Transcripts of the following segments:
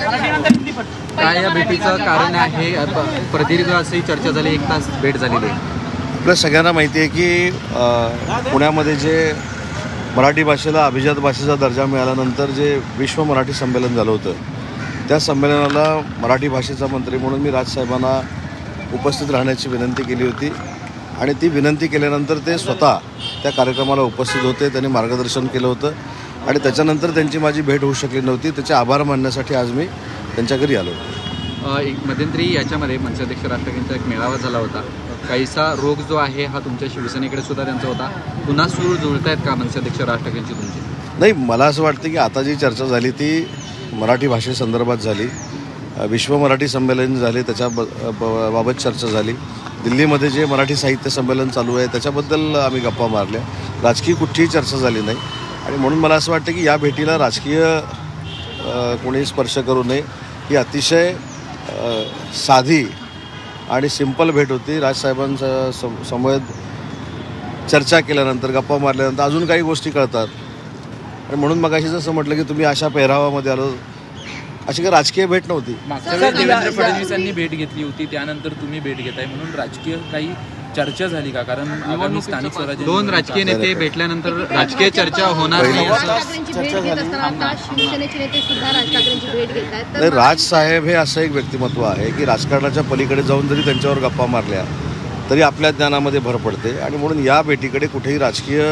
काय या भेटीचं कारण आहे? आता प्रदीर्घ अशी चर्चा झाली एक तास भेट झालेली आहे. आपल्या सगळ्यांना माहिती आहे की पुण्यामध्ये जे मराठी भाषेला अभिजात भाषेचा दर्जा मिळाल्यानंतर जे विश्व मराठी संमेलन झालं होतं त्या संमेलनाला मराठी भाषेचा मंत्री म्हणून मी राजसाहेबांना उपस्थित राहण्याची विनंती केली होती. आणि ती विनंती केल्यानंतर ते स्वतः त्या कार्यक्रमाला उपस्थित होते त्यांनी मार्गदर्शन केलं होतं. आणि त्याच्यानंतर त्यांची माझी भेट होऊ शकली नव्हती. त्याचे आभार मानण्यासाठी आज मी त्यांच्या घरी आलो. एक मध्यंतरी याच्यामध्ये मनसाध्यक्ष राष्ट्रपतींचा एक मेळावा झाला होता. काहीसा रोग जो आहे हा तुमच्या शिवसेनेकडे सुद्धा त्यांचा होता. पुन्हा सूर जुळतायत का मनसाध्यक्ष राष्ट्रपतींची तुमची? नाही मला असं वाटतं की आता जी चर्चा झाली ती मराठी भाषेसंदर्भात झाली. विश्व मराठी संमेलन झाले त्याच्या बाबत चर्चा झाली. दिल्लीमध्ये जे मराठी साहित्य संमेलन चालू आहे त्याच्याबद्दल आम्ही गप्पा मारल्या. राजकीय कुठलीही चर्चा झाली नाही. आणि म्हणून मला असं वाटतं की या भेटीला राजकीय कोणी स्पर्श करू नये. ही अतिशय साधी आणि सिंपल भेट होती. राजसाहेबांच्या सम समवेत चर्चा केल्यानंतर गप्पा मारल्यानंतर अजून काही गोष्टी कळतात. आणि म्हणून मग जसं म्हटलं की तुम्ही अशा पेहरावामध्ये आलो. अशी काही राजकीय भेट नव्हती. मागच्या वेळेस देवेंद्र फडणवीस यांनी भेट घेतली होती त्यानंतर तुम्ही भेट घेताय. म्हणून राजकीय काही चर्चा झाली का? कारण आगामी स्थानिक स्वराज्य दोन राजकीय नेते भेटल्यानंतर राजकीय चर्चा होणार नाही राज असं. ठाकरेंची भेट घेत असताना आता शिवसेनेचे नेते सुद्धा राज ठाकरेंची भेट घेत आहेत. नाही राजसाहेब हे असं एक व्यक्तिमत्व आहे की राजकारणाच्या पलीकडे जाऊन जरी त्यांच्यावर गप्पा मारल्या तरी आपल्या ज्ञानामध्ये भर पडते. आणि म्हणून या भेटीकडे कुठेही राजकीय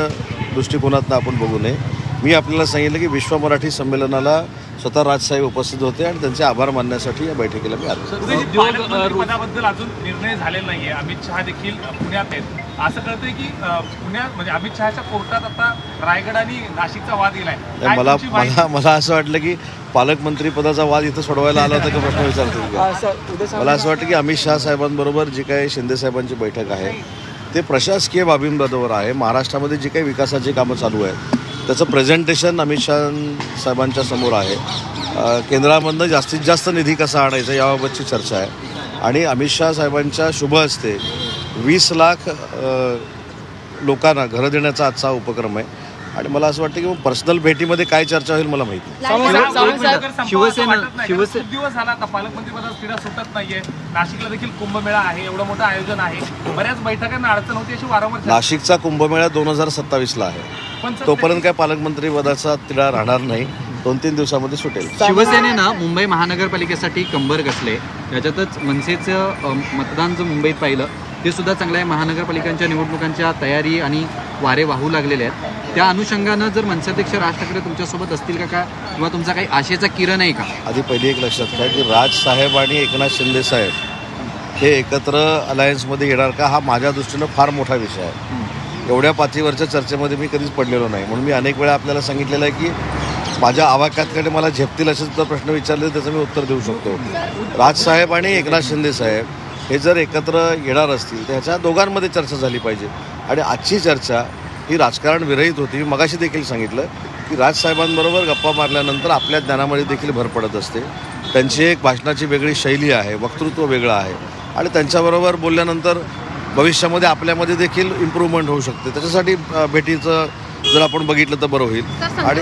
दृष्टिकोनातनं आपण बघू नये. मी आपल्याला सांगितलं की विश्व मराठी संमेलनाला स्वतः राजसाहेब उपस्थित होते आणि त्यांचे आभार मानण्यासाठी या बैठकीला मी आलो. पदाबद्दल अजून निर्णय झालेला नाहीये. अमित शहा देखील पुण्यात आहेत. असं कळतंय की पुण्यात म्हणजे अमित शहाच्या कोर्टात आता रायगड आणि नाशिकचा वाद गेलाय. मला? मला मला असं वाटलं की पालकमंत्री पदाचा वाद इथं सोडवायला आला होता का प्रश्न विचारतो? मला असं वाटतं की अमित शहा साहेबांबरोबर जी काही शिंदे साहेबांची बैठक आहे ते प्रशासकीय बाबींबरोबर आहे. महाराष्ट्रामध्ये जी काही विकासाची कामं चालू आहेत त्याचं प्रेझेंटेशन अमित शहा साहेबांच्या समोर आहे. केंद्रामधनं जास्तीत जास्त निधी कसा आणायचा याबाबतची चर्चा आहे. आणि अमित शहा साहेबांच्या शुभ हस्ते वीस लाख लोकांना घरं देण्याचा आजचा उपक्रम आहे. आणि मला असं वाटतं की पर्सनल भेटीमध्ये काय चर्चा होईल मला माहिती नाही. शिवसेना- दिवस झाला आता तिढा सुटत नाहीये. नाशिकला देखील कुंभमेळा आहे एवढं मोठं आयोजन आहे. बऱ्याच बैठकांना अडचण होती अशी वारंवार चर्चा- नाशिकचा कुंभमेळा दोन हजार सत्तावीसला आहे. पण सर, तोपर्यंत काय पालकमंत्री पदाचा तिढा राहणार नाही. दोन तीन दिवसामध्ये सुटेल. शिवसेनेनं मुंबई महानगरपालिकेसाठी कंबर कसले याच्यातच मनसेचं अ, मतदान जर मुंबईत पाहिलं ते सुद्धा चांगलं आहे महानगरपालिकांच्या निवडणुकांच्या तयारी आणि वारे वाहू लागलेले आहेत. त्या अनुषंगानं जर मनसाध्यक्ष राज ठाकरे तुमच्यासोबत असतील का का किंवा तुमचा काही आशेचा किरण आहे का? आधी पहिली एक लक्षात घ्या की राजसाहेब आणि एकनाथ शिंदे साहेब हे एकत्र अलायन्समध्ये येणार का हा माझ्या दृष्टीनं फार मोठा विषय आहे. एवढ्या पातळीवरच्या चर्चेमध्ये मी कधीच पडलेलो नाही. म्हणून मी अनेक वेळा आपल्याला सांगितलेलं आहे की माझ्या आवाक्यातकडे मला झेपतील असे जर प्रश्न विचारले त्याचं मी उत्तर देऊ शकतो. राजसाहेब आणि एकनाथ शिंदे साहेब हे जर एकत्र येणार असतील तर ह्याच्या दोघांमध्ये चर्चा झाली पाहिजे. आणि आजची चर्चा ही राजकारण विरहित होती. मी मगाशी देखील सांगितलं की राजसाहेबांबरोबर गप्पा मारल्यानंतर आपल्या ज्ञानामध्ये देखील भर पडत असते. त्यांची एक भाषणाची वेगळी शैली आहे वक्तृत्व वेगळं आहे. आणि त्यांच्याबरोबर बोलल्यानंतर भविष्यामध्ये आपल्यामध्ये देखील इम्प्रूव्हमेंट होऊ शकते. त्याच्यासाठी भेटीचं जर आपण बघितलं तर बरं होईल. आणि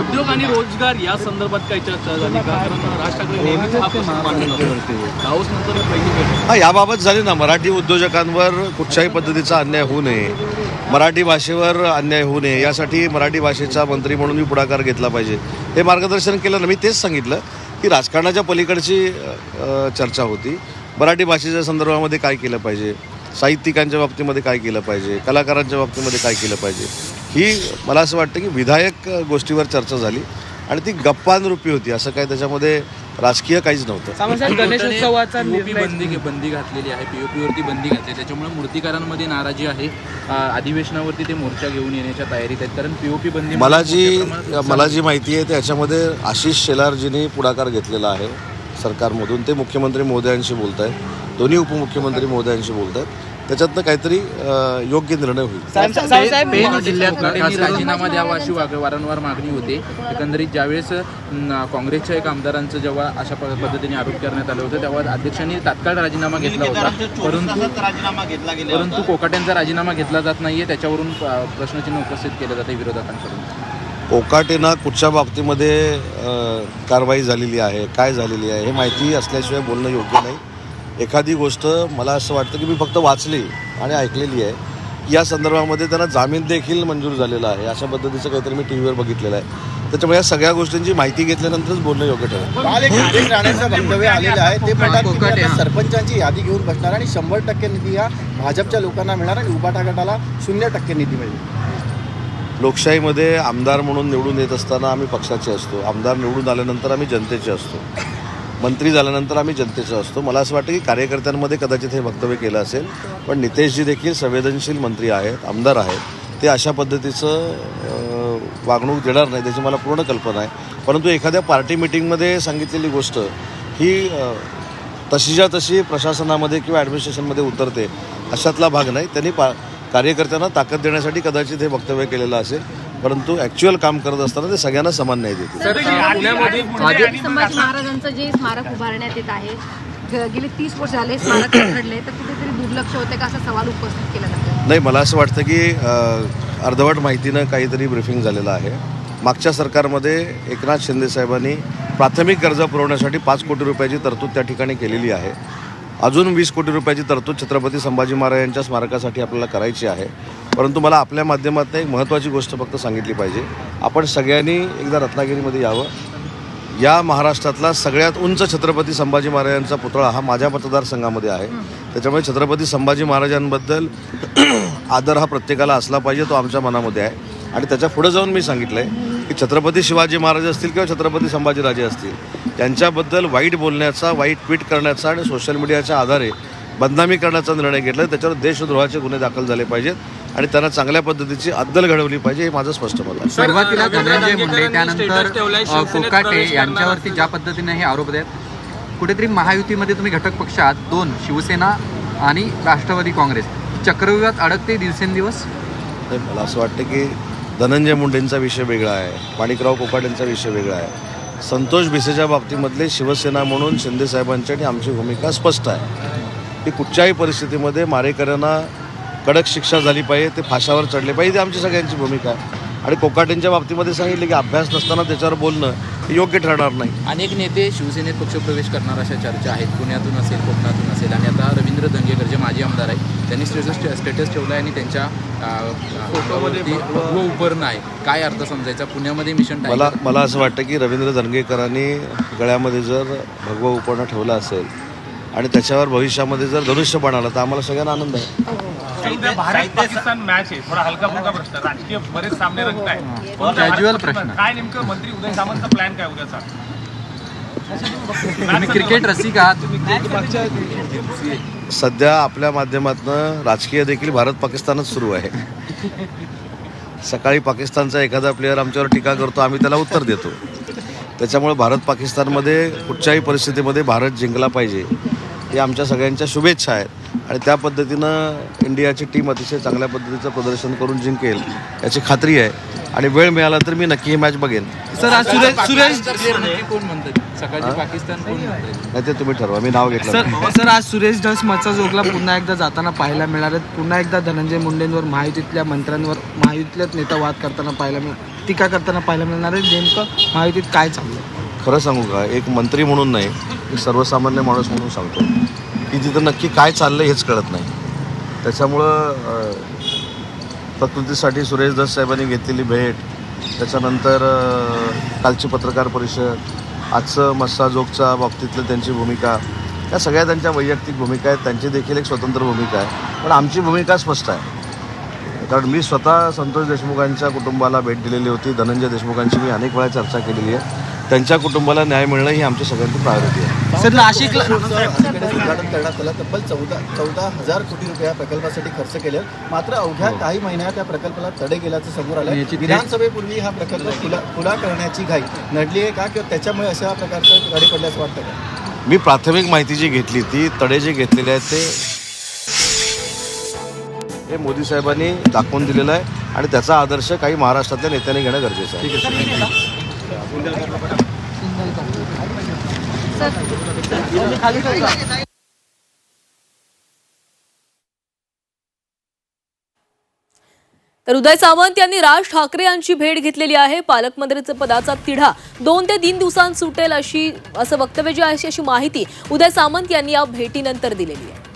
उद्योग आणि रोजगार या संदर्भात काही चर्चा झाली का? कारण राज ठाकरे नेहमीच हा प्रश्न मांडत दाऊस नंतर पहिली भेट हा याबाबत झाली ना मराठी उद्योजकांवर कुठच्याही पद्धतीचा अन्याय होऊ नये. मराठी भाषेवर अन्याय होऊ नये यासाठी मराठी भाषेचा मंत्री म्हणून मी पुढाकार घेतला पाहिजे. हे मार्गदर्शन केलं ना मी तेच सांगितलं की राजकारणाच्या पलीकडची चर्चा होती. मराठी भाषेच्या संदर्भामध्ये काय केलं पाहिजे? साहित्यिकांच्या बाबतीमध्ये काय केलं पाहिजे? कलाकारांच्या बाबतीमध्ये काय केलं पाहिजे? ही मला असं वाटतं की विधायक गोष्टीवर चर्चा झाली आणि ती गप्पांरूपी होती. असं काय त्याच्यामध्ये राजकीय काहीच नव्हतं. गणेशोत्सवाचा बंदी बंदी घातलेली आहे. पीओपी वरती बंदी घातली. त्याच्यामुळे मूर्तीकारांमध्ये नाराजी आहे. अधिवेशनावरती ते मोर्चा घेऊन येण्याच्या तयारीत आहेत. कारण पीओपी बंदी मला जी मला जी माहिती आहे त्याच्यामध्ये आशिष शेलारजींनी पुढाकार घेतलेला आहे सरकारमधून. ते मुख्यमंत्री महोदयांशी बोलत आहेत दोन्ही उपमुख्यमंत्री महोदयांशी बोलत आहेत त्याच्यातनं काहीतरी योग्य निर्णय होईल. पेन जिल्ह्यात राजीनामा द्यावा अशी वारंवार मागणी होते. एकंदरीत ज्यावेळेस काँग्रेसच्या एक आमदारांचं जेव्हा अशा पद्धतीने आरोप करण्यात आले होते तेव्हा अध्यक्षांनी तात्काळ राजीनामा घेतला होता. परंतु राजीनामा घेतला गेला परंतु कोकाट्यांचा राजीनामा घेतला जात नाहीये त्याच्यावरून प्रश्नचिन्ह उपस्थित केलं जाते विरोधकांकडून. कोकाटेना कुठच्या बाबतीमध्ये कारवाई झालेली आहे काय झालेली आहे हे माहिती असल्याशिवाय बोलणं योग्य नाही. एखादी गोष्ट मला असं वाटतं की मी फक्त वाचली आणि ऐकलेली आहे. या संदर्भामध्ये त्यांना जामीन देखील मंजूर झालेला आहे. अशा पद्धतीचं काहीतरी मी टी व्हीवर बघितलेलं आहे. त्याच्यामुळे या सगळ्या गोष्टींची माहिती घेतल्यानंतरच बोलणं योग्य ठरेल. काल एक आदेश राणेंचं वक्तव्य आलेलं आहे. ते म्हणतात. सरपंचांची यादी घेऊन बसणार आणि शंभर टक्के निधी हा भाजपच्या लोकांना मिळणार आणि उबाटा गटाला शून्य टक्के निधी मिळेल. लोकशाहीमध्ये आमदार म्हणून निवडून येत असताना आम्ही पक्षाचे असतो. आमदार निवडून आल्यानंतर आम्ही जनतेचे असतो. मंत्री झाल्यानंतर आम्ही जनतेचा असतो. मला असं वाटतं की कार्यकर्त्यांमध्ये कदाचित हे वक्तव्य केलं असेल पण नितेशजी देखील संवेदनशील मंत्री आहेत आमदार आहेत. ते अशा पद्धतीचं वागणूक देणार नाही त्याची मला पूर्ण कल्पना आहे. परंतु एखाद्या पार्टी मिटिंगमध्ये सांगितलेली गोष्ट ही तशीच्या तशी प्रशासनामध्ये किंवा ॲडमिनिस्ट्रेशनमध्ये उतरते अशातला भाग नाही. त्यांनी पा कार्यकर्त्यांना ताकद देण्यासाठी कदाचित हे वक्तव्य केलेलं असेल. परंतु ॲक्च्युअल काम करत असताना ते सगळ्यांना समान न्याय देतील. छत्रपती संभाजी महाराजांचं जे स्मारक उभारण्यात येत आहे ग- गेले तीस वर्ष झाले स्मारक घडले तर कुठेतरी दुर्लक्ष होते का असा सवाल उपस्थित केला जातो? नाही मला असं वाटतं की अर्धवट माहितीनं काहीतरी ब्रिफिंग झालेलं आहे. मागच्या सरकारमध्ये एकनाथ शिंदे साहेबांनी प्राथमिक गरजा पुरवण्यासाठी पाच कोटी रुपयाची तरतूद त्या ठिकाणी केलेली आहे. अजून वीस कोटी रुपयाची तरतूद छत्रपती संभाजी महाराज यांच्या स्मारकासाठी आपल्याला करायची आहे. परंतु मला आपल्या माध्यमातून एक महत्त्वाची गोष्ट फक्त सांगितली पाहिजे. आपण सगळ्यांनी एकदा रत्नागिरीमध्ये यावं. या महाराष्ट्रातला सगळ्यात उंच छत्रपती संभाजी महाराजांचा पुतळा हा माझ्या मतदारसंघामध्ये आहे. त्याच्यामुळे छत्रपती संभाजी महाराजांबद्दल आदर हा प्रत्येकाला असला पाहिजे तो आमच्या मनामध्ये आहे. आणि त्याच्या पुढे जाऊन मी सांगितलं आहे की छत्रपती शिवाजी महाराज असतील किंवा छत्रपती संभाजीराजे असतील त्यांच्याबद्दल वाईट बोलण्याचा वाईट ट्विट करण्याचा आणि सोशल मीडियाच्या आधारे बदनामी करण्याचा निर्णय घेतला. त्याच्यावर देशद्रोहाचे गुन्हे दाखल झाले पाहिजेत आणि त्यांना चांगल्या पद्धतीची अद्दल घडवली पाहिजे हे माझं स्पष्ट मत आहे. सुरुवातीला धनंजय मुंडे त्यानंतर कोकाटे यांच्यावरती ज्या पद्धतीने हे आरोप आहेत कुठेतरी महायुतीमध्ये तुम्ही घटक पक्ष आहात दोन शिवसेना आणि राष्ट्रवादी काँग्रेस चक्रव्यूहात अडकते दिवसेंदिवस? मला असं वाटतं की धनंजय मुंडेंचा विषय वेगळा आहे माणिकराव कोकाटेंचा विषय वेगळा आहे. संतोष भिसेच्या बाबतीमधले शिवसेना म्हणून शिंदेसाहेबांची आणि आमची भूमिका स्पष्ट आहे. की कुठच्याही परिस्थितीमध्ये मारेकऱ्यांना कडक शिक्षा झाली पाहिजे ते फाशावर चढले पाहिजे. ती आमची सगळ्यांची भूमिका आहे. आणि कोकाटेंच्या बाबतीमध्ये सांगितले की अभ्यास नसताना त्याच्यावर बोलणं हे योग्य ठरणार नाही. अनेक नेते शिवसेनेत पक्षप्रवेश करणार अशा चर्चा आहेत. पुण्यातून असेल कोकणातून असेल. आणि आता रवींद्र दंगेकर जे माजी आमदार आहेत त्यांनी स्टेटस स्टेटस ठेवला आहे आणि त्यांच्या फोटोमध्ये भगवं उपरणं आहे. काय अर्थ समजायचा? पुण्यामध्ये मिशन मला मला असं वाटतं की रवींद्र दंगेकरांनी गळ्यामध्ये जर भगवं उपरणं ठेवलं असेल आणि त्याच्यावर भविष्यामध्ये जर धनुष्यबाण आलं तर आम्हाला सगळ्यांना आनंद आहे. भारत पाकिस्तान मॅच आहे. थोडा हलका फुलका प्रश्न. राजकीय बरेच सामने रंगत आहे Casual प्रश्न. काय नेमकं मंत्री उदय सामंतचा प्लॅन काय उद्याचा? तुम्ही क्रिकेट रसिक आहात. सध्या आपल्या माध्यमातून राजकीय देखील भारत पाकिस्तानच सुरू आहे. सकाळी पाकिस्तानचा एखादा प्लेअर आमच्यावर टीका करतो आम्ही त्याला उत्तर देतो. त्याच्यामुळे भारत पाकिस्तानमध्ये कुठच्याही परिस्थितीमध्ये भारत जिंकला पाहिजे. ही आमच्या सगळ्यांच्या शुभेच्छा आहेत. आणि त्या पद्धतीनं इंडियाची टीम अतिशय चांगल्या पद्धतीचं प्रदर्शन करून जिंकेल याची खात्री आहे. आणि वेळ मिळाला तर मी नक्की ही मॅच बघेन. सर आज सुरेश सुरेश कोण म्हणतात सकाळची पाकिस्तान कोण म्हणतात नाही ते तुम्ही ठरवा. मी नाव घेतलं सर. सर आज सुरेश धस मचा जोगला पुन्हा एकदा जाताना पाहायला मिळाले पुन्हा एकदा धनंजय मुंडेंवर महायुतीतल्या मंत्र्यांवर महायुतीतल्याच नेता वाद करताना पाहायला मिळ टीका करताना पाहायला मिळणार आहे नेमकं महायुतीत काय चाललं खरं सांगू का? एक मंत्री म्हणून नाही एक सर्वसामान्य माणूस म्हणून सांगतो की तिथं नक्की काय चाललं हेच कळत नाही. त्याच्यामुळं प्रकृतीसाठी सुरेश दस साहेबांनी घेतलेली भेट त्याच्यानंतर कालची पत्रकार परिषद आजचं मस्सा जोगच्या बाबतीतलं त्यांची भूमिका या सगळ्या त्यांच्या वैयक्तिक भूमिका आहेत त्यांची देखील एक स्वतंत्र भूमिका आहे. पण आमची भूमिका स्पष्ट आहे. कारण मी स्वतः संतोष देशमुखांच्या कुटुंबाला भेट दिलेली होती धनंजय देशमुखांची मी अनेक वेळा चर्चा केलेली आहे. त्यांच्या कुटुंबाला न्याय मिळणं ही आमची सगळ्यांची प्रायोरिटी आहे. सर नाशिकला उद्घाटन करण्यात आलं. तब्बल चौदा चौदा हजार कोटी रुपये या प्रकल्पासाठी खर्च केले. मात्र अवघ्या काही महिन्यात या प्रकल्पाला तडे गेल्याचं समोर आलं. विधानसभेपूर्वी हा प्रकल्प खुला खुला करण्याची घाई नडली आहे का? किंवा त्याच्यामुळे अशा प्रकारचं तडे पडल्याचं वाटतं का? मी प्राथमिक माहिती जी घेतली ती तडे जे घेतलेले आहेत ते हे मोदी साहेबांनी दाखवून दिलेलं आहे आणि त्याचा आदर्श काही महाराष्ट्रातल्या नेत्यांनी घेणं गरजेचं आहे. तर उदय सावंत यांनी राज ठाकरे यांची भेट घेतलेली आहे. पालकमंत्रीचं पदाचा तिढा दोन ते तीन दिवसांत सुटेल अशी असं वक्तव्य जे आहे अशी माहिती उदय सामंत यांनी या भेटीनंतर दिलेली आहे.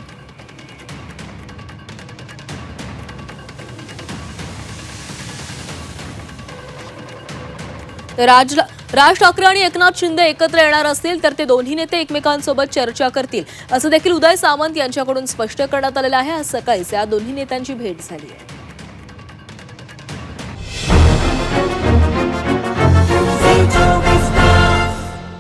राज राज ठाकरे आणि एकनाथ शिंदे एकत्र येणार असतील तर ते दोन्ही नेते एकमेकांसोबत चर्चा करतील. असं देखील उदय सावंत यांच्याकडून स्पष्ट करण्यात आलेलं आहे. आज सकाळीच या दोन्ही नेत्यांची भेट झाली आहे.